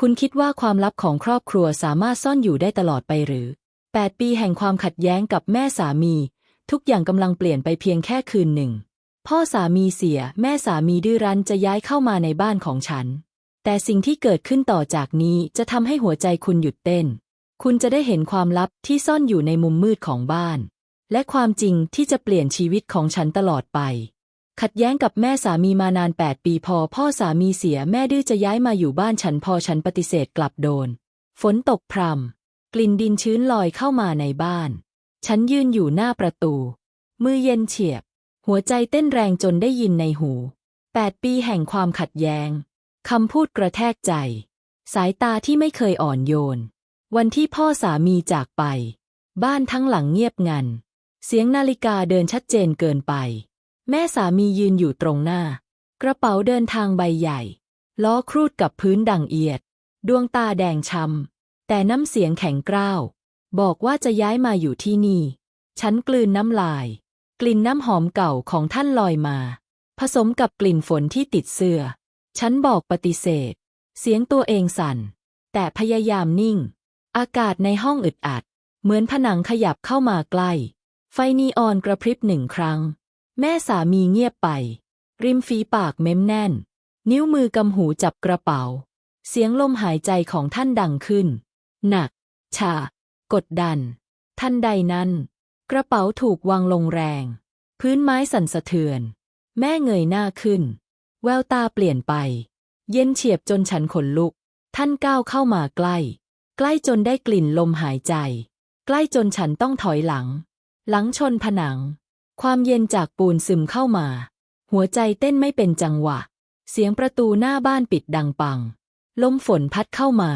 คุณคิดว่าความลับของครอบครัวสามารถซ่อนอยู่ได้ตลอดไปหรือ 8 ปีแห่งความขัดแย้งกับแม่สามี ทุกอย่างกำลังเปลี่ยนไปเพียงแค่คืนหนึ่ง พ่อสามีเสีย แม่สามีดื้อรั้นจะย้ายเข้ามาในบ้านของฉัน แต่สิ่งที่เกิดขึ้นต่อจากนี้จะทำให้หัวใจคุณหยุดเต้น คุณจะได้เห็นความลับที่ซ่อนอยู่ในมุมมืดของบ้าน และความจริงที่จะเปลี่ยนชีวิตของฉันตลอดไป ขัดแย้งกับแม่สามีมานาน 8 ปีพอพ่อสามีเสียแม่ดื้อจะย้ายมาอยู่บ้านฉันพอฉันปฏิเสธกลับโดน ฝนตกพรำกลิ่นดินชื้นลอยเข้ามาในบ้าน ฉันยืนอยู่หน้าประตู มือเย็นเฉียบ หัวใจเต้นแรงจนได้ยินในหู 8 ปีแห่งความขัดแย้งคำพูดกระแทกใจ สายตาที่ไม่เคยอ่อนโยน วันที่พ่อสามีจากไป บ้านทั้งหลังเงียบงัน เสียงนาฬิกาเดินชัดเจนเกินไป แม่สามียืนอยู่ตรงหน้า กระเป๋าเดินทางใบใหญ่ ล้อครูดกับพื้นดังเอียด ดวงตาแดงช้ำแต่น้ำเสียงแข็งกร้าว บอกว่าจะย้ายมาอยู่ที่นี่ ฉันกลืนน้ำลาย กลิ่นน้ำหอมเก่าของท่านลอยมา ผสมกับกลิ่นฝนที่ติดเสื้อ ฉันบอกปฏิเสธ เสียงตัวเองสั่น แต่พยายามนิ่ง อากาศในห้องอึดอัด เหมือนผนังขยับเข้ามาใกล้ ไฟนีออนกระพริบหนึ่งครั้ง แม่สามีเงียบไป ริมฝีปากเม้มแน่น นิ้วมือกำหูจับกระเป๋า เสียงลมหายใจของท่านดังขึ้น หนัก ชา กดดันทันใดนั้น กระเป๋าถูกวางลงแรง พื้นไม้สั่นสะเทือน แม่เงยหน้าขึ้น แววตาเปลี่ยนไป เย็นเฉียบจนฉันขนลุก ท่านก้าวเข้ามาใกล้ ใกล้จนได้กลิ่นลมหายใจ ใกล้จนฉันต้องถอยหลัง หลังชนผนัง ความเย็นจากปูนซึมเข้ามา หัวใจเต้นไม่เป็นจังหวะ เสียงประตูหน้าบ้านปิดดังปัง ลมฝนพัดเข้ามา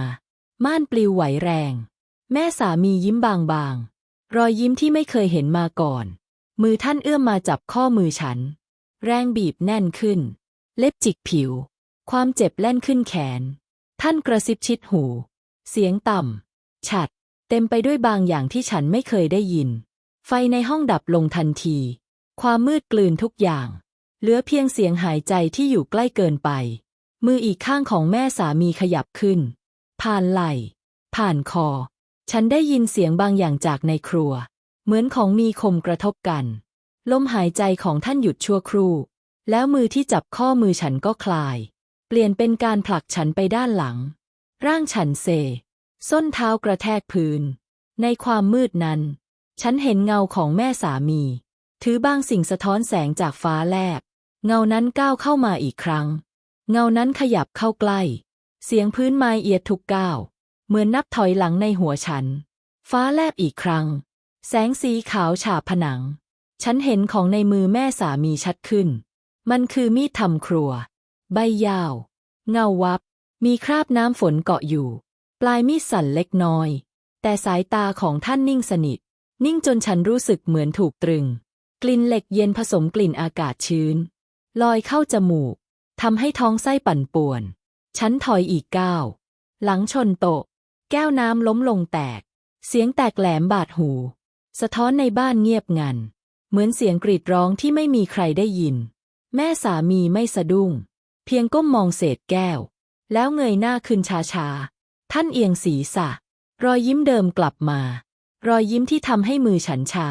ม่านปลิวไหวแรง แม่สามียิ้มบางๆ รอยยิ้มที่ไม่เคยเห็นมาก่อน มือท่านเอื้อมมาจับข้อมือฉัน แรงบีบแน่นขึ้น เล็บจิกผิว ความเจ็บแล่นขึ้นแขน ท่านกระซิบชิดหู เสียงต่ำ ฉัด เต็มไปด้วยบางอย่างที่ฉันไม่เคยได้ยิน ไฟในห้องดับลงทันที ความมืดกลืนทุกอย่าง เหลือเพียงเสียงหายใจที่อยู่ใกล้เกินไป มืออีกข้างของแม่สามีขยับขึ้น ผ่านไหล่ ผ่านคอ ฉันได้ยินเสียงบางอย่างจากในครัว เหมือนของมีคมกระทบกัน ลมหายใจของท่านหยุดชั่วครู่ แล้วมือที่จับข้อมือฉันก็คลาย เปลี่ยนเป็นการผลักฉันไปด้านหลัง ร่างฉันเซ ส้นเท้ากระแทกพื้น ในความมืดนั้น ฉันเห็นเงาของแม่สามี ถือบางสิ่งสะท้อนแสงจากฟ้าแลบ เงานั้นก้าวเข้ามาอีกครั้ง เงานั้นขยับเข้าใกล้ เสียงพื้นไม้เอียดทุกก้าว เหมือนนับถอยหลังในหัวฉัน ฟ้าแลบอีกครั้ง แสงสีขาวฉาบผนัง ฉันเห็นของในมือแม่สามีชัดขึ้น มันคือมีดทำครัว ใบยาว เงาวับ มีคราบน้ำฝนเกาะอยู่ ปลายมีดสั่นเล็กน้อย แต่สายตาของท่านนิ่งสนิท นิ่งจนฉันรู้สึกเหมือนถูกตรึง กลิ่นเหล็กเย็นผสมกลิ่นอากาศชื้น ลอยเข้าจมูกทำให้ท้องไส้ปั่นป่วน ฉันถอยอีกก้าว หลังชนโต๊ะ แก้วน้ำล้มลงแตก เสียงแตกแหลมบาดหู สะท้อนในบ้านเงียบงัน เหมือนเสียงกรีดร้องที่ไม่มีใครได้ยิน แม่สามีไม่สะดุ้ง เพียงก้มมองเศษแก้ว แล้วเงยหน้าขึ้นช้าๆ ท่านเอียงศีรษะ รอยยิ้มเดิมกลับมา รอยยิ้มที่ทำให้มือฉันชา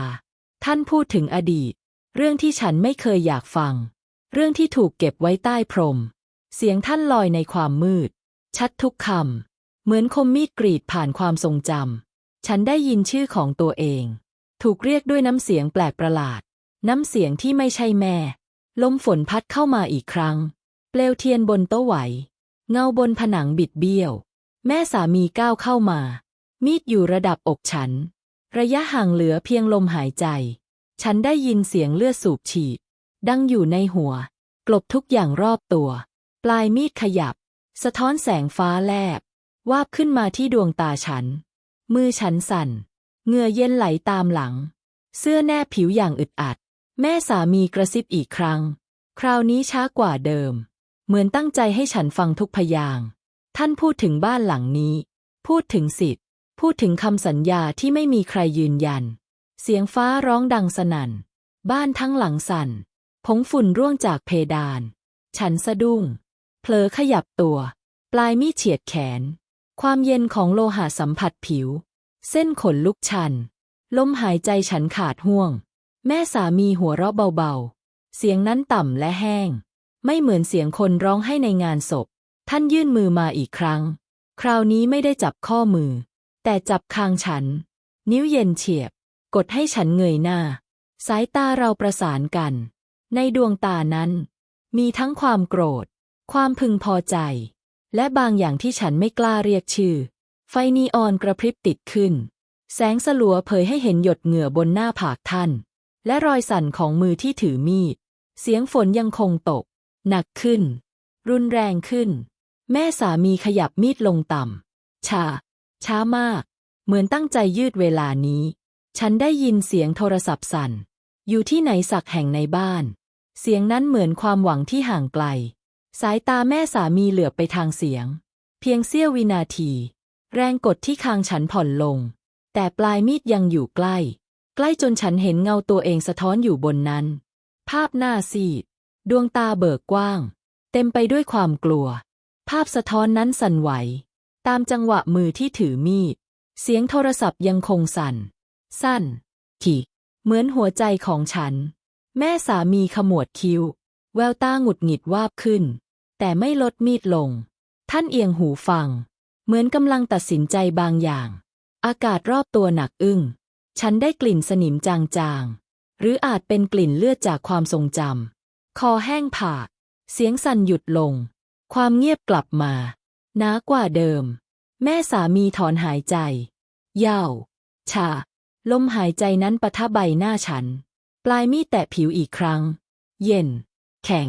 ท่านพูดถึงอดีต เรื่องที่ฉันไม่เคยอยากฟัง เรื่องที่ถูกเก็บไว้ใต้พรม เสียงท่านลอยในความมืด ชัดทุกคำ เหมือนคมมีดกรีดผ่านความทรงจำ ฉันได้ยินชื่อของตัวเอง ถูกเรียกด้วยน้ำเสียงแปลกประหลาด น้ำเสียงที่ไม่ใช่แม่ ลมฝนพัดเข้ามาอีกครั้ง เปลวเทียนบนโต๊ะไหว เงาบนผนังบิดเบี้ยว แม่สามีก้าวเข้ามา มีดอยู่ระดับอกฉัน ระยะห่างเหลือเพียงลมหายใจ ฉันได้ยินเสียงเลือดสูบฉีด ดังอยู่ในหัว กลบทุกอย่างรอบตัว ปลายมีดขยับ สะท้อนแสงฟ้าแลบ วาบขึ้นมาที่ดวงตาฉัน มือฉันสั่น เงื่อเย็นไหลตามหลัง เสื้อแนบผิวอย่างอึดอัด แม่สามีกระซิบอีกครั้ง คราวนี้ช้ากว่าเดิม เหมือนตั้งใจให้ฉันฟังทุกพยาง ท่านพูดถึงบ้านหลังนี้ พูดถึงสิทธิ พูดถึงคำสัญญาที่ไม่มีใครยืนยัน เสียงฟ้าร้องดังสนั่น บ้านทั้งหลังสั่น ผงฝุ่นร่วงจากเพดาน ฉันสะดุ้ง เผลอขยับตัว ปลายมีดเฉียดแขน ความเย็นของโลหะสัมผัสผิว เส้นขนลุกชัน ลมหายใจฉันขาดห่วง แม่สามีหัวเราะเบาๆ เสียงนั้นต่ำและแห้ง ไม่เหมือนเสียงคนร้องให้ในงานศพ ท่านยื่นมือมาอีกครั้ง คราวนี้ไม่ได้จับข้อมือ แต่จับคางฉัน นิ้วเย็นเฉียบ กดให้ฉันเงยหน้า สายตาเราประสานกัน ในดวงตานั้น มีทั้งความโกรธ ความพึงพอใจ และบางอย่างที่ฉันไม่กล้าเรียกชื่อ ไฟนีออนกระพริบติดขึ้น แสงสลัวเผยให้เห็นหยดเหงื่อบนหน้าผากท่าน และรอยสั่นของมือที่ถือมีด เสียงฝนยังคงตก หนักขึ้น รุนแรงขึ้น แม่สามีขยับมีดลงต่ำชา ช้ามาก เหมือนตั้งใจยืดเวลานี้ ฉันได้ยินเสียงโทรศัพท์สั่น อยู่ที่ไหนสักแห่งในบ้าน เสียงนั้นเหมือนความหวังที่ห่างไกล สายตาแม่สามีเหลือบไปทางเสียง เพียงเสี้ยววินาที แรงกดที่คางฉันผ่อนลง แต่ปลายมีดยังอยู่ใกล้ ใกล้จนฉันเห็นเงาตัวเองสะท้อนอยู่บนนั้น ภาพหน้าซีด ดวงตาเบิกกว้าง เต็มไปด้วยความกลัว ภาพสะท้อนนั้นสั่นไหว ตามจังหวะมือที่ถือมีด เสียงโทรศัพท์ยังคงสั่น สั้น ขี่เหมือนหัวใจของฉัน แม่สามีขมวดคิ้ว แววตาหงุดหงิดวาบขึ้น แต่ไม่ลดมีดลง ท่านเอียงหูฟัง เหมือนกำลังตัดสินใจบางอย่าง อากาศรอบตัวหนักอึ้ง ฉันได้กลิ่นสนิมจางๆ หรืออาจเป็นกลิ่นเลือดจากความทรงจำคอแห้งผาก เสียงสั่นหยุดลง ความเงียบกลับมา นากว่าเดิม แม่สามีถอนหายใจยาวชา ลมหายใจนั้นปะทะใบหน้าฉัน ปลายมีดแตะผิวอีกครั้ง เย็น แข็ง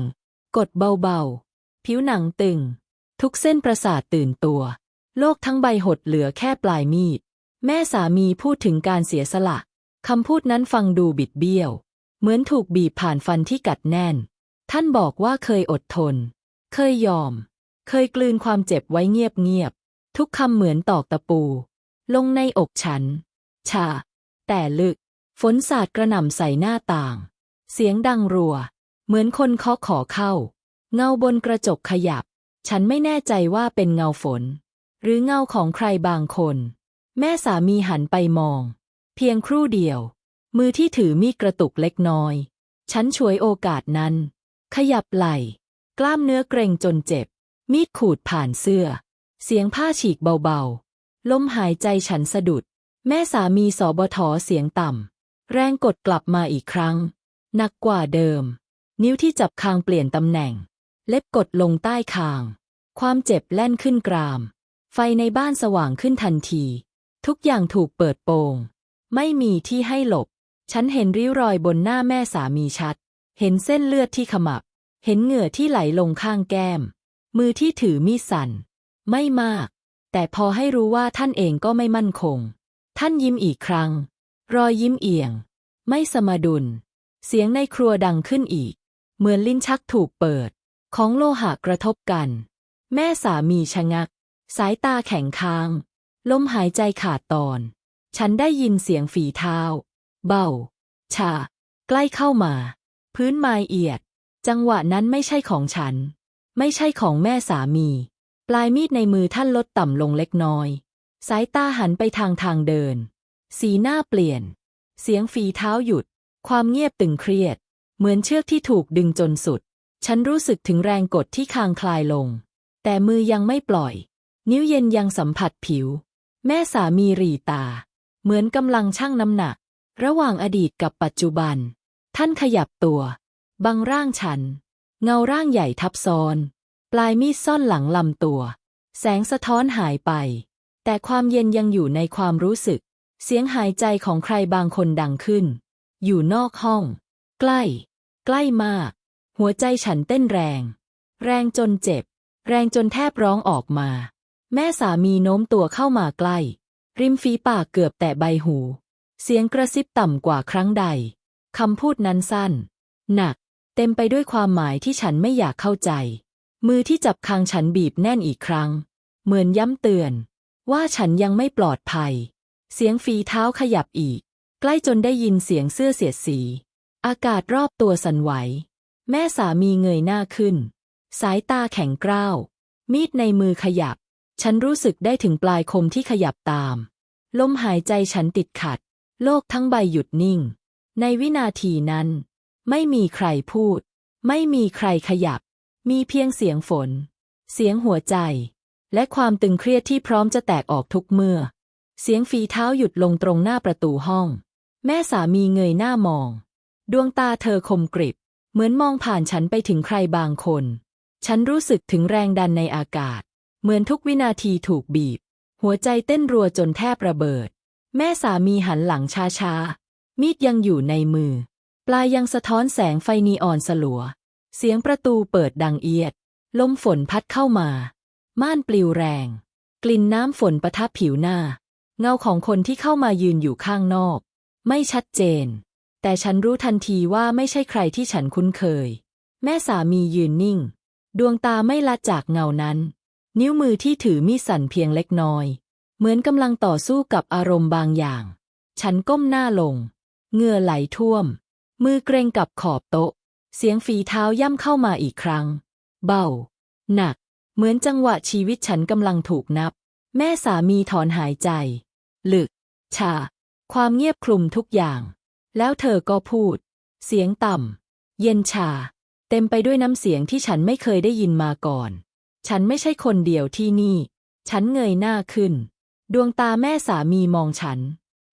กดเบาๆ ผิวหนังตึง ทุกเส้นประสาทตื่นตัว โลกทั้งใบหดเหลือแค่ปลายมีด แม่สามีพูดถึงการเสียสละคำพูดนั้นฟังดูบิดเบี้ยว เหมือนถูกบีบผ่านฟันที่กัดแน่น ท่านบอกว่าเคยอดทน เคยยอม เคยกลืนความเจ็บไว้เงียบๆ ทุกคำเหมือนตอกตะปู ลงในอกฉัน ชา แต่ลึก ฝนสาดกระหน่ำใส่หน้าต่าง เสียงดังรัว เหมือนคนเคาะขอเข้า เงาบนกระจกขยับ ฉันไม่แน่ใจว่าเป็นเงาฝน หรือเงาของใครบางคน แม่สามีหันไปมอง เพียงครู่เดียว มือที่ถือมีดกระตุกเล็กน้อย ฉันฉวยโอกาสนั้น ขยับไหล่ กล้ามเนื้อเกรงจนเจ็บ มีดขูดผ่านเสื้อ เสียงผ้าฉีกเบาๆ ลมหายใจฉันสะดุด แม่สามีสอบทอเสียงต่ำ แรงกดกลับมาอีกครั้ง หนักกว่าเดิม นิ้วที่จับคางเปลี่ยนตำแหน่ง เล็บกดลงใต้คาง ความเจ็บแล่นขึ้นกราม ไฟในบ้านสว่างขึ้นทันที ทุกอย่างถูกเปิดโปง ไม่มีที่ให้หลบ ฉันเห็นริ้วรอยบนหน้าแม่สามีชัด เห็นเส้นเลือดที่ขมับ เห็นเหงื่อที่ไหลลงข้างแก้ม มือที่ถือมีดสั่น ไม่มาก แต่พอให้รู้ว่าท่านเองก็ไม่มั่นคง ท่านยิ้มอีกครั้ง รอยยิ้มเอียง ไม่สมดุล เสียงในครัวดังขึ้นอีก เหมือนลิ้นชักถูกเปิด ของโลหะกระทบกัน แม่สามีชะงัก สายตาแข็งค้าง ลมหายใจขาดตอน ฉันได้ยินเสียงฝีเท้า เบา ชา ใกล้เข้ามา พื้นไม้เอียด จังหวะนั้นไม่ใช่ของฉัน ไม่ใช่ของแม่สามี ปลายมีดในมือท่านลดต่ำลงเล็กน้อย สายตาหันไปทางทางเดิน สีหน้าเปลี่ยน เสียงฝีเท้าหยุด ความเงียบตึงเครียด เหมือนเชือกที่ถูกดึงจนสุด ฉันรู้สึกถึงแรงกดที่คางคลายลง แต่มือยังไม่ปล่อย นิ้วเย็นยังสัมผัสผิว แม่สามีรีตา เหมือนกำลังชั่งน้ำหนัก ระหว่างอดีตกับปัจจุบัน ท่านขยับตัว บังร่างฉัน เงาร่างใหญ่ทับซ้อน ปลายมีดซ่อนหลังลำตัว แสงสะท้อนหายไป แต่ความเย็นยังอยู่ในความรู้สึก เสียงหายใจของใครบางคนดังขึ้น อยู่นอกห้อง ใกล้ ใกล้มาก หัวใจฉันเต้นแรง แรงจนเจ็บ แรงจนแทบร้องออกมา แม่สามีโน้มตัวเข้ามาใกล้ ริมฝีปากเกือบแต่ใบหู เสียงกระซิบต่ำกว่าครั้งใดคำพูดนั้นสั้น หนัก เต็มไปด้วยความหมายที่ฉันไม่อยากเข้าใจ มือที่จับคางฉันบีบแน่นอีกครั้ง เหมือนย้ำเตือน ว่าฉันยังไม่ปลอดภัย เสียงฝีเท้าขยับอีก ใกล้จนได้ยินเสียงเสื้อเสียดสี อากาศรอบตัวสั่นไหว แม่สามีเงยหน้าขึ้น สายตาแข็งกร้าว มีดในมือขยับ ฉันรู้สึกได้ถึงปลายคมที่ขยับตาม ลมหายใจฉันติดขัด โลกทั้งใบหยุดนิ่ง ในวินาทีนั้น ไม่มีใครพูด ไม่มีใครขยับ มีเพียงเสียงฝน เสียงหัวใจ และความตึงเครียดที่พร้อมจะแตกออกทุกเมื่อ เสียงฝีเท้าหยุดลงตรงหน้าประตูห้อง แม่สามีเงยหน้ามอง ดวงตาเธอคมกริบ เหมือนมองผ่านฉันไปถึงใครบางคน ฉันรู้สึกถึงแรงดันในอากาศ เหมือนทุกวินาทีถูกบีบ หัวใจเต้นรัวจนแทบระเบิด แม่สามีหันหลังช้าๆมีดยังอยู่ในมือ ลายยังสะท้อนแสงไฟนีออนสลัว เสียงประตูเปิดดังเอียด ลมฝนพัดเข้ามา ม่านปลิวแรง กลิ่นน้ำฝนประทับผิวหน้า เงาของคนที่เข้ามายืนอยู่ข้างนอก ไม่ชัดเจน แต่ฉันรู้ทันทีว่าไม่ใช่ใครที่ฉันคุ้นเคย แม่สามียืนนิ่ง ดวงตาไม่ละจากเงานั้น นิ้วมือที่ถือมีดสั่นเพียงเล็กน้อย เหมือนกำลังต่อสู้กับอารมณ์บางอย่าง ฉันก้มหน้าลง เงื่อไหลท่วม มือเกรงกับขอบโต๊ะ เสียงฝีเท้าย่ำเข้ามาอีกครั้ง เบา หนัก เหมือนจังหวะชีวิตฉันกำลังถูกนับ แม่สามีถอนหายใจ ลึก ชา ความเงียบคลุมทุกอย่าง แล้วเธอก็พูด เสียงต่ำ เย็นชา เต็มไปด้วยน้ำเสียงที่ฉันไม่เคยได้ยินมาก่อน ฉันไม่ใช่คนเดียวที่นี่ ฉันเงยหน้าขึ้น ดวงตาแม่สามีมองฉัน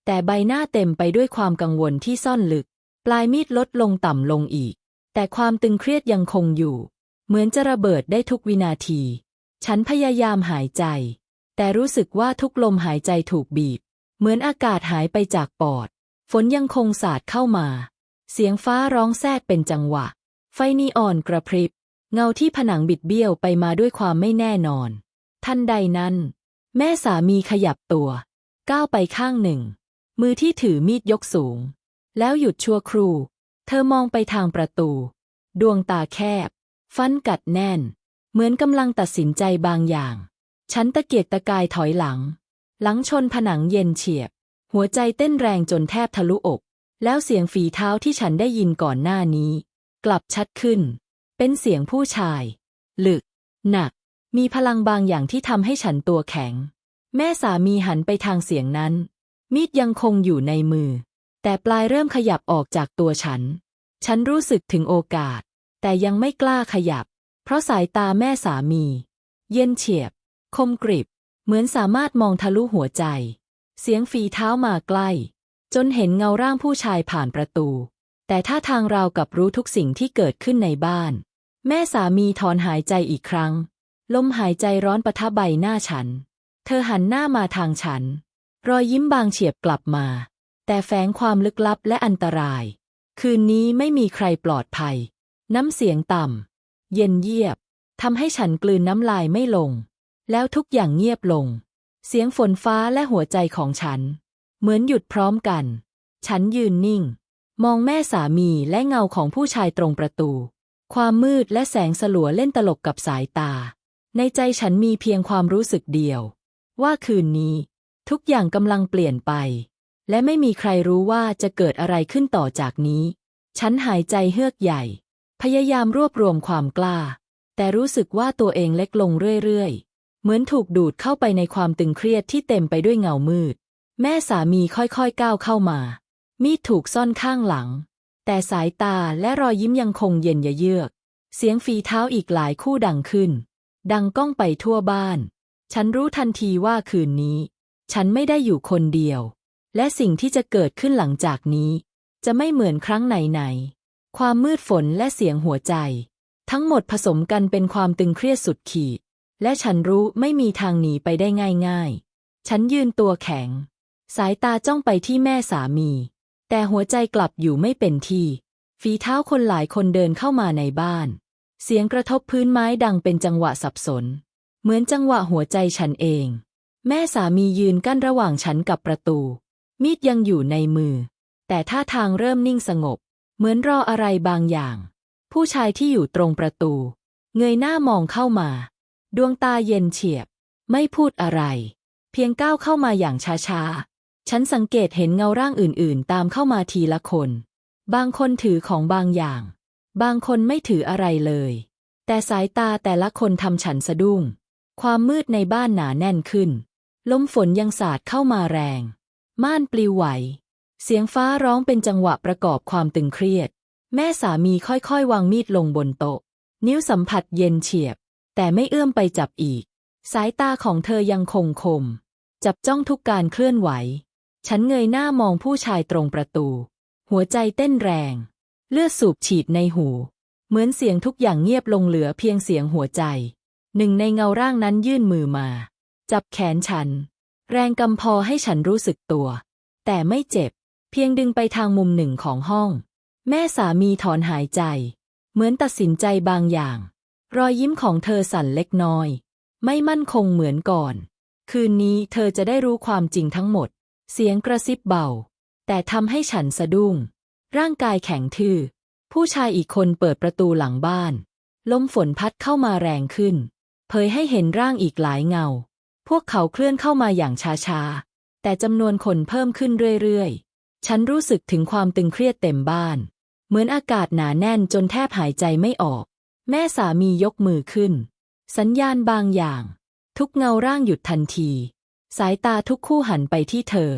แต่ใบหน้าเต็มไปด้วยความกังวลที่ซ่อนลึก ปลายมีดลดลงต่ำลงอีก แต่ความตึงเครียดยังคงอยู่ เหมือนจะระเบิดได้ทุกวินาที ฉันพยายามหายใจ แต่รู้สึกว่าทุกลมหายใจถูกบีบ เหมือนอากาศหายไปจากปอด ฝนยังคงสาดเข้ามา เสียงฟ้าร้องแทรกเป็นจังหวะ ไฟนีออนกระพริบ เงาที่ผนังบิดเบี้ยวไปมาด้วยความไม่แน่นอน ทันใดนั้น แม่สามีขยับตัว ก้าวไปข้างหนึ่ง มือที่ถือมีดยกสูง แล้วหยุดชั่วครู่ เธอมองไปทางประตู ดวงตาแคบ ฟันกัดแน่น เหมือนกำลังตัดสินใจบางอย่าง ฉันตะเกียกตะกายถอยหลัง หลังชนผนังเย็นเฉียบ หัวใจเต้นแรงจนแทบทะลุอก แล้วเสียงฝีเท้าที่ฉันได้ยินก่อนหน้านี้ กลับชัดขึ้น เป็นเสียงผู้ชาย ลึก หนัก มีพลังบางอย่างที่ทำให้ฉันตัวแข็ง แม่สามีหันไปทางเสียงนั้น มีดยังคงอยู่ในมือ แต่ปลายเริ่มขยับออกจากตัวฉัน ฉันรู้สึกถึงโอกาส แต่ยังไม่กล้าขยับ เพราะสายตาแม่สามี เย็นเฉียบ คมกริบ เหมือนสามารถมองทะลุหัวใจ เสียงฝีเท้ามาใกล้ จนเห็นเงาร่างผู้ชายผ่านประตู แต่ท่าทางราวกับรู้ทุกสิ่งที่เกิดขึ้นในบ้าน แม่สามีถอนหายใจอีกครั้ง ลมหายใจร้อนปะทะใบหน้าฉัน เธอหันหน้ามาทางฉัน รอยยิ้มบางเฉียบกลับมา แต่แฝงความลึกลับและอันตราย คืนนี้ไม่มีใครปลอดภัย น้ำเสียงต่ำ เย็นเยียบทำให้ฉันกลืนน้ำลายไม่ลง แล้วทุกอย่างเงียบลง เสียงฝนฟ้าและหัวใจของฉัน เหมือนหยุดพร้อมกัน ฉันยืนนิ่ง มองแม่สามีและเงาของผู้ชายตรงประตู ความมืดและแสงสลัวเล่นตลกกับสายตา ในใจฉันมีเพียงความรู้สึกเดียว ว่าคืนนี้ ทุกอย่างกำลังเปลี่ยนไป และไม่มีใครรู้ว่าจะเกิดอะไรขึ้นต่อจากนี้ ฉันหายใจเฮือกใหญ่ พยายามรวบรวมความกล้า แต่รู้สึกว่าตัวเองเล็กลงเรื่อยๆ เหมือนถูกดูดเข้าไปในความตึงเครียดที่เต็มไปด้วยเงามืด แม่สามีค่อยๆก้าวเข้ามา มีดถูกซ่อนข้างหลัง แต่สายตาและรอยยิ้มยังคงเย็นยะเยือก เสียงฝีเท้าอีกหลายคู่ดังขึ้น ดังก้องไปทั่วบ้าน ฉันรู้ทันทีว่าคืนนี้ ฉันไม่ได้อยู่คนเดียว และสิ่งที่จะเกิดขึ้นหลังจากนี้ จะไม่เหมือนครั้งไหนๆ ความมืดฝนและเสียงหัวใจ ทั้งหมดผสมกันเป็นความตึงเครียดสุดขีด และฉันรู้ไม่มีทางหนีไปได้ง่ายๆ ฉันยืนตัวแข็ง สายตาจ้องไปที่แม่สามี แต่หัวใจกลับอยู่ไม่เป็นที่ ฝีเท้าคนหลายคนเดินเข้ามาในบ้าน เสียงกระทบพื้นไม้ดังเป็นจังหวะสับสน เหมือนจังหวะหัวใจฉันเอง แม่สามียืนกั้นระหว่างฉันกับประตู มีดยังอยู่ในมือ แต่ท่าทางเริ่มนิ่งสงบ เหมือนรออะไรบางอย่าง ผู้ชายที่อยู่ตรงประตู เงยหน้ามองเข้ามา ดวงตาเย็นเฉียบ ไม่พูดอะไร เพียงก้าวเข้ามาอย่างช้าๆ ฉันสังเกตเห็นเงาร่างอื่นๆ ตามเข้ามาทีละคน บางคนถือของบางอย่าง บางคนไม่ถืออะไรเลย แต่สายตาแต่ละคนทำฉันสะดุ้ง ความมืดในบ้านหนาแน่นขึ้น ลมฝนยังสาดเข้ามาแรง ม่านปลิวไหว เสียงฟ้าร้องเป็นจังหวะประกอบความตึงเครียด แม่สามีค่อยๆ วางมีดลงบนโต๊ะ นิ้วสัมผัสเย็นเฉียบ แต่ไม่เอื้อมไปจับอีก สายตาของเธอยังคงคม จับจ้องทุกการเคลื่อนไหว ฉันเงยหน้ามองผู้ชายตรงประตู หัวใจเต้นแรง เลือดสูบฉีดในหู เหมือนเสียงทุกอย่างเงียบลงเหลือเพียงเสียงหัวใจ หนึ่งในเงาร่างนั้นยื่นมือมา จับแขนฉัน แรงกำพอให้ฉันรู้สึกตัว แต่ไม่เจ็บ เพียงดึงไปทางมุมหนึ่งของห้อง แม่สามีถอนหายใจ เหมือนตัดสินใจบางอย่าง รอยยิ้มของเธอสั่นเล็กน้อย ไม่มั่นคงเหมือนก่อน คืนนี้เธอจะได้รู้ความจริงทั้งหมด เสียงกระซิบเบา แต่ทำให้ฉันสะดุ้ง ร่างกายแข็งทื่อ ผู้ชายอีกคนเปิดประตูหลังบ้าน ลมฝนพัดเข้ามาแรงขึ้น เผยให้เห็นร่างอีกหลายเงา พวกเขาเคลื่อนเข้ามาอย่างช้าๆ แต่จำนวนคนเพิ่มขึ้นเรื่อยๆ ฉันรู้สึกถึงความตึงเครียดเต็มบ้าน เหมือนอากาศหนาแน่นจนแทบหายใจไม่ออก แม่สามียกมือขึ้น สัญญาณบางอย่าง ทุกเงาร่างหยุดทันที สายตาทุกคู่หันไปที่เธอ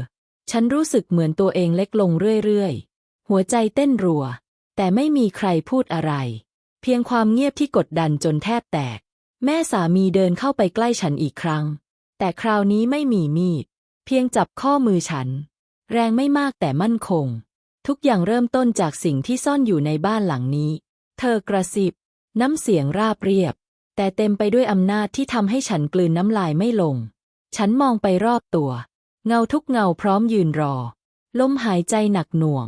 ฉันรู้สึกเหมือนตัวเองเล็กลงเรื่อยๆ หัวใจเต้นรัว แต่ไม่มีใครพูดอะไร เพียงความเงียบที่กดดันจนแทบแตก แม่สามีเดินเข้าไปใกล้ฉันอีกครั้ง แต่คราวนี้ไม่มีมีด เพียงจับข้อมือฉัน แรงไม่มากแต่มั่นคง ทุกอย่างเริ่มต้นจากสิ่งที่ซ่อนอยู่ในบ้านหลังนี้ เธอกระซิบ น้ำเสียงราบเรียบ แต่เต็มไปด้วยอำนาจที่ทำให้ฉันกลืนน้ำลายไม่ลง ฉันมองไปรอบตัว เงาทุกเงาพร้อมยืนรอ ลมหายใจหนักหน่วง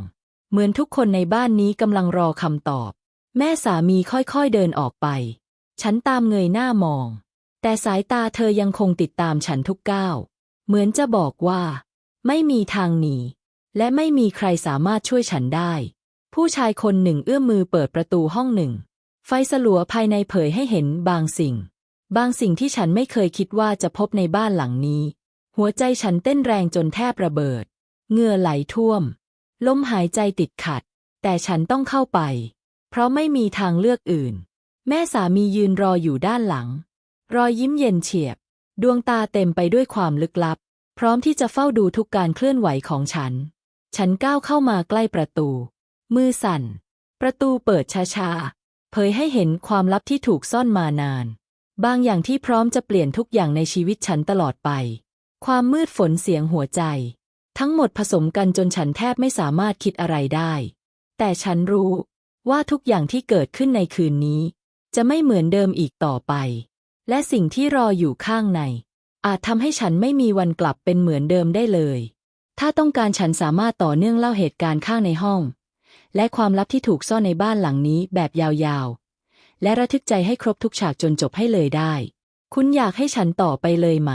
เหมือนทุกคนในบ้านนี้กำลังรอคำตอบ แม่สามีค่อยๆเดินออกไป ฉันตามเงยหน้ามอง แต่สายตาเธอยังคงติดตามฉันทุกก้าว เหมือนจะบอกว่า ไม่มีทางหนี และไม่มีใครสามารถช่วยฉันได้ ผู้ชายคนหนึ่งเอื้อมมือเปิดประตูห้องหนึ่ง ไฟสลัวภายในเผยให้เห็นบางสิ่ง บางสิ่งที่ฉันไม่เคยคิดว่าจะพบในบ้านหลังนี้ หัวใจฉันเต้นแรงจนแทบระเบิด เหงื่อไหลท่วม ลมหายใจติดขัด แต่ฉันต้องเข้าไป เพราะไม่มีทางเลือกอื่น แม่สามียืนรออยู่ด้านหลัง รอยยิ้มเย็นเฉียบ ดวงตาเต็มไปด้วยความลึกลับ พร้อมที่จะเฝ้าดูทุกการเคลื่อนไหวของฉัน ฉันก้าวเข้ามาใกล้ประตู มือสั่น ประตูเปิดช้าๆ เผยให้เห็นความลับที่ถูกซ่อนมานาน บางอย่างที่พร้อมจะเปลี่ยนทุกอย่างในชีวิตฉันตลอดไป ความมืดฝนเสียงหัวใจ ทั้งหมดผสมกันจนฉันแทบไม่สามารถคิดอะไรได้ แต่ฉันรู้ว่าทุกอย่างที่เกิดขึ้นในคืนนี้ จะไม่เหมือนเดิมอีกต่อไป และสิ่งที่รออยู่ข้างใน อาจทำให้ฉันไม่มีวันกลับเป็นเหมือนเดิมได้เลย ถ้าต้องการฉันสามารถต่อเนื่องเล่าเหตุการณ์ข้างในห้อง และความลับที่ถูกซ่อนในบ้านหลังนี้แบบยาวๆ และระทึกใจให้ครบทุกฉากจนจบให้เลยได้ คุณอยากให้ฉันต่อไปเลยไหม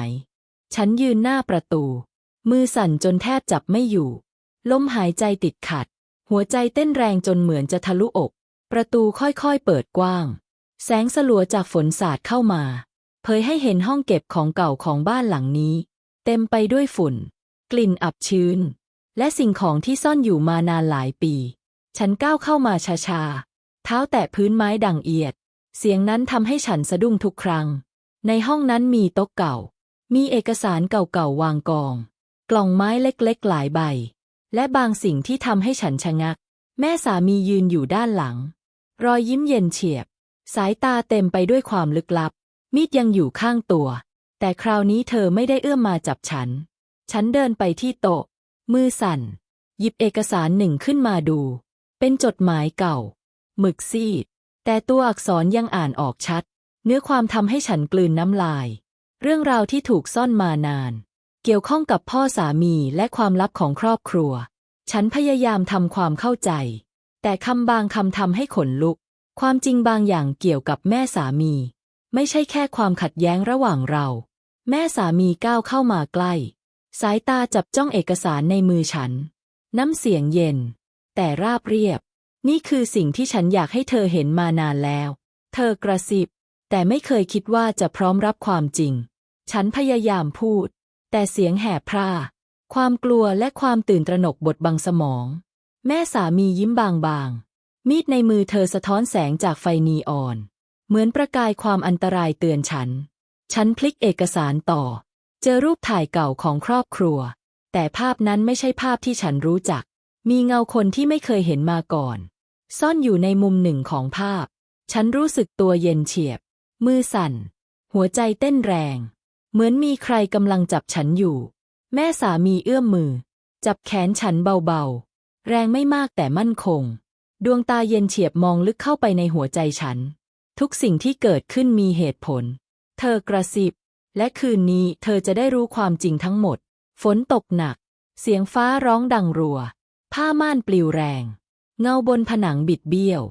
ฉันยืนหน้าประตู มือสั่นจนแทบจับไม่อยู่ ลมหายใจติดขัด หัวใจเต้นแรงจนเหมือนจะทะลุอก ประตูค่อยๆเปิดกว้าง แสงสลัวจากฝนสาดเข้ามา เผยให้เห็นห้องเก็บของเก่าของบ้านหลังนี้ เต็มไปด้วยฝุ่น กลิ่นอับชื้น และสิ่งของที่ซ่อนอยู่มานานหลายปี ฉันก้าวเข้ามาช้าๆเท้าแตะพื้นไม้ดังเอียด เสียงนั้นทำให้ฉันสะดุ้งทุกครั้ง ในห้องนั้นมีโต๊ะเก่า มีเอกสารเก่าๆวางกอง กล่องไม้เล็กๆหลายใบ และบางสิ่งที่ทำให้ฉันชะงัก แม่สามียืนอยู่ด้านหลัง รอยยิ้มเย็นเฉียบ สายตาเต็มไปด้วยความลึกลับ มีดยังอยู่ข้างตัว แต่คราวนี้เธอไม่ได้เอื้อมมาจับฉัน ฉันเดินไปที่โต๊ะ มือสั่น หยิบเอกสารหนึ่งขึ้นมาดู เป็นจดหมายเก่า หมึกซีด แต่ตัวอักษรยังอ่านออกชัด เนื้อความทำให้ฉันกลืนน้ำลาย เรื่องราวที่ถูกซ่อนมานาน เกี่ยวข้องกับพ่อสามีและความลับของครอบครัว ฉันพยายามทำความเข้าใจ แต่คำบางคำทำให้ขนลุก ความจริงบางอย่างเกี่ยวกับแม่สามี ไม่ใช่แค่ความขัดแย้งระหว่างเรา แม่สามีก้าวเข้ามาใกล้ สายตาจับจ้องเอกสารในมือฉัน น้ำเสียงเย็น แต่ราบเรียบ นี่คือสิ่งที่ฉันอยากให้เธอเห็นมานานแล้ว เธอกระซิบ แต่ไม่เคยคิดว่าจะพร้อมรับความจริง ฉันพยายามพูด แต่เสียงแหบพร่า ความกลัวและความตื่นตระหนกบดบังสมอง แม่สามียิ้มบางๆ มีดในมือเธอสะท้อนแสงจากไฟนีออน เหมือนประกายความอันตรายเตือนฉัน ฉันพลิกเอกสารต่อ เจอรูปถ่ายเก่าของครอบครัว แต่ภาพนั้นไม่ใช่ภาพที่ฉันรู้จัก มีเงาคนที่ไม่เคยเห็นมาก่อน ซ่อนอยู่ในมุมหนึ่งของภาพ ฉันรู้สึกตัวเย็นเฉียบ มือสั่น หัวใจเต้นแรง เหมือนมีใครกำลังจับฉันอยู่ แม่สามีเอื้อมมือ จับแขนฉันเบาๆ แรงไม่มากแต่มั่นคง ดวงตาเย็นเฉียบมองลึกเข้าไปในหัวใจฉัน ทุกสิ่งที่เกิดขึ้นมีเหตุผล เธอกระซิบ และคืนนี้เธอจะได้รู้ความจริงทั้งหมด ฝนตกหนัก เสียงฟ้าร้องดังรัว ผ้าม่านปลิวแรง เงาบนผนังบิดเบี้ยว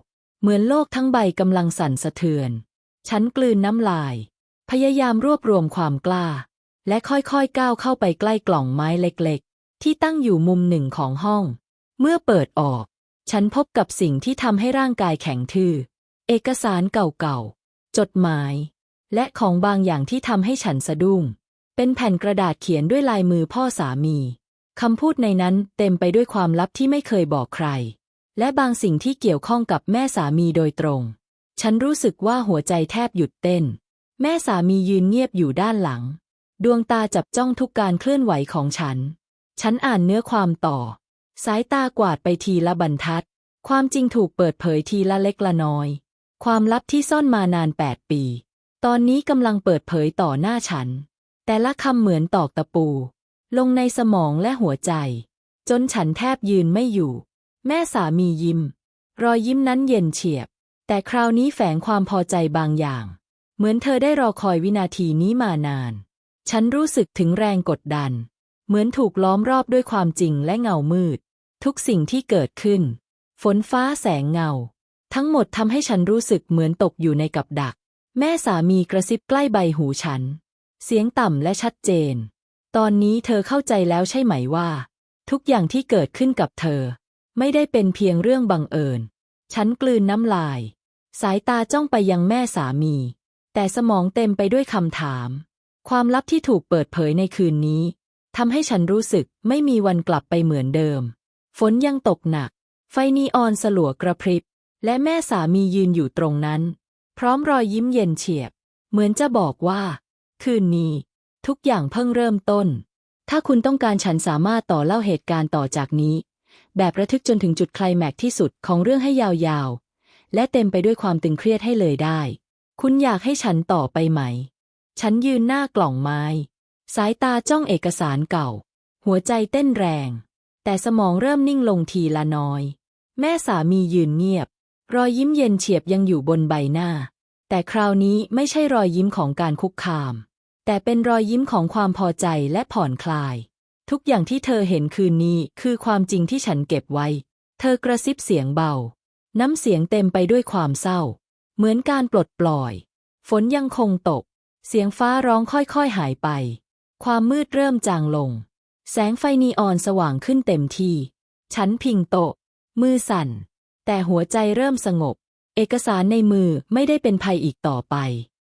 เหมือนโลกทั้งใบกำลังสั่นสะเทือน ฉันกลืนน้ำลาย พยายามรวบรวมความกล้า และค่อยๆก้าวเข้าไปใกล้กล่องไม้เล็กๆ ที่ตั้งอยู่มุมหนึ่งของห้อง เมื่อเปิดออก ฉันพบกับสิ่งที่ทำให้ร่างกายแข็งทื่อ เอกสารเก่าๆ จดหมาย และของบางอย่างที่ทำให้ฉันสะดุ้ง เป็นแผ่นกระดาษเขียนด้วยลายมือพ่อสามีคำพูดในนั้นเต็มไปด้วยความลับที่ไม่เคยบอกใคร และบางสิ่งที่เกี่ยวข้องกับแม่สามีโดยตรง ฉันรู้สึกว่าหัวใจแทบหยุดเต้น แม่สามียืนเงียบอยู่ด้านหลัง ดวงตาจับจ้องทุกการเคลื่อนไหวของฉัน ฉันอ่านเนื้อความต่อ สายตากวาดไปทีละบรรทัด ความจริงถูกเปิดเผยทีละเล็กละน้อย ความลับที่ซ่อนมานานแปดปี ตอนนี้กำลังเปิดเผยต่อหน้าฉัน แต่ละคำเหมือนตอกตะปู ลงในสมองและหัวใจ จนฉันแทบยืนไม่อยู่ แม่สามียิ้ม รอยยิ้มนั้นเย็นเฉียบ แต่คราวนี้แฝงความพอใจบางอย่าง เหมือนเธอได้รอคอยวินาทีนี้มานาน ฉันรู้สึกถึงแรงกดดัน เหมือนถูกล้อมรอบด้วยความจริงและเงามืด ทุกสิ่งที่เกิดขึ้น ฝนฟ้าแสงเงา ทั้งหมดทำให้ฉันรู้สึกเหมือนตกอยู่ในกับดัก แม่สามีกระซิบใกล้ใบหูฉัน เสียงต่ำและชัดเจน ตอนนี้เธอเข้าใจแล้วใช่ไหมว่า ทุกอย่างที่เกิดขึ้นกับเธอ ไม่ได้เป็นเพียงเรื่องบังเอิญ ฉันกลืนน้ำลาย สายตาจ้องไปยังแม่สามี แต่สมองเต็มไปด้วยคำถาม ความลับที่ถูกเปิดเผยในคืนนี้ทำให้ฉันรู้สึกไม่มีวันกลับไปเหมือนเดิม ฝนยังตกหนัก ไฟนีออนสลัวกระพริบ และแม่สามียืนอยู่ตรงนั้น พร้อมรอยยิ้มเย็นเฉียบ เหมือนจะบอกว่า คืนนี้ ทุกอย่างเพิ่งเริ่มต้น ถ้าคุณต้องการฉันสามารถต่อเล่าเหตุการณ์ต่อจากนี้ แบบระทึกจนถึงจุดไคลแม็กที่สุดของเรื่องให้ยาวๆ และเต็มไปด้วยความตึงเครียดให้เลยได้ คุณอยากให้ฉันต่อไปไหม ฉันยืนหน้ากล่องไม้ สายตาจ้องเอกสารเก่า หัวใจเต้นแรง แต่สมองเริ่มนิ่งลงทีละน้อย แม่สามียืนเงียบ รอยยิ้มเย็นเฉียบยังอยู่บนใบหน้า แต่คราวนี้ไม่ใช่รอยยิ้มของการคุกคาม แต่เป็นรอยยิ้มของความพอใจและผ่อนคลาย ทุกอย่างที่เธอเห็นคืนนี้คือความจริงที่ฉันเก็บไว้ เธอกระซิบเสียงเบา น้ำเสียงเต็มไปด้วยความเศร้า เหมือนการปลดปล่อย ฝนยังคงตก เสียงฟ้าร้องค่อยๆหายไป ความมืดเริ่มจางลง แสงไฟนีออนสว่างขึ้นเต็มที่ ฉันพิงโต๊ะมือสั่น แต่หัวใจเริ่มสงบ เอกสารในมือไม่ได้เป็นภัยอีกต่อไป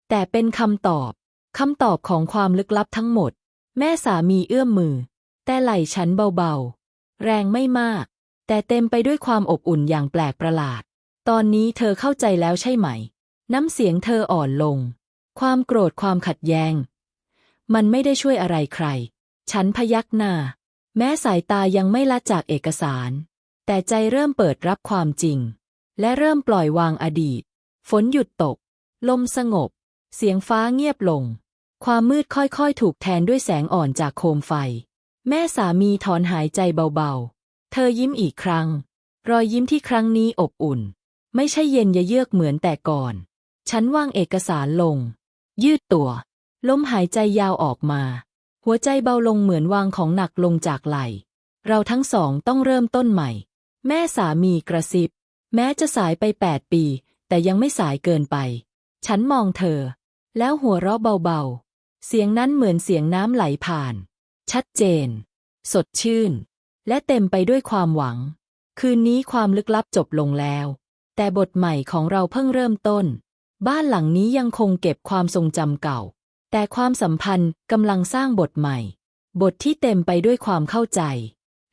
แต่เป็นคำตอบคำตอบของความลึกลับทั้งหมด แม่สามีเอื้อมมือ แต่ไหล่ฉันเบาๆ แรงไม่มาก แต่เต็มไปด้วยความอบอุ่นอย่างแปลกประหลาด ตอนนี้เธอเข้าใจแล้วใช่ไหม น้ำเสียงเธออ่อนลง ความโกรธความขัดแย้ง มันไม่ได้ช่วยอะไรใคร ฉันพยักหน้า แม้สายตายังไม่ละจากเอกสาร แต่ใจเริ่มเปิดรับความจริง และเริ่มปล่อยวางอดีต ฝนหยุดตก ลมสงบ เสียงฟ้าเงียบลง ความมืดค่อยๆ ถูกแทนด้วยแสงอ่อนจากโคมไฟ แม่สามีถอนหายใจเบาๆ เธอยิ้มอีกครั้ง รอยยิ้มที่ครั้งนี้อบอุ่น ไม่ใช่เย็นยะเยือกเหมือนแต่ก่อน ฉันวางเอกสารลง ยืดตัว ลมหายใจยาวออกมา หัวใจเบาลงเหมือนวางของหนักลงจากไหล่เราทั้งสองต้องเริ่มต้นใหม่ แม่สามีกระซิบ แม้จะสายไปแปดปี แต่ยังไม่สายเกินไป ฉันมองเธอ แล้วหัวเราะเบาๆ เสียงนั้นเหมือนเสียงน้ำไหลผ่าน ชัดเจน สดชื่น และเต็มไปด้วยความหวัง คืนนี้ความลึกลับจบลงแล้ว แต่บทใหม่ของเราเพิ่งเริ่มต้น บ้านหลังนี้ยังคงเก็บความทรงจำเก่า แต่ความสัมพันธ์กำลังสร้างบทใหม่ บทที่เต็มไปด้วยความเข้าใจ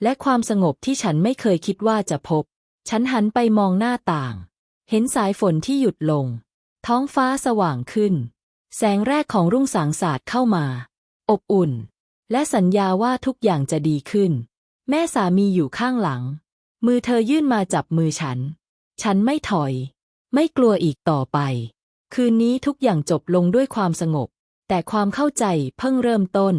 และความสงบที่ฉันไม่เคยคิดว่าจะพบ ฉันหันไปมองหน้าต่าง เห็นสายฝนที่หยุดลง ท้องฟ้าสว่างขึ้น แสงแรกของรุ่งสางสาดเข้ามา อบอุ่น และสัญญาว่าทุกอย่างจะดีขึ้น แม่สามีอยู่ข้างหลัง มือเธอยื่นมาจับมือฉัน ฉันไม่ถอย ไม่กลัวอีกต่อไป คืนนี้ทุกอย่างจบลงด้วยความสงบ แต่ความเข้าใจเพิ่งเริ่มต้น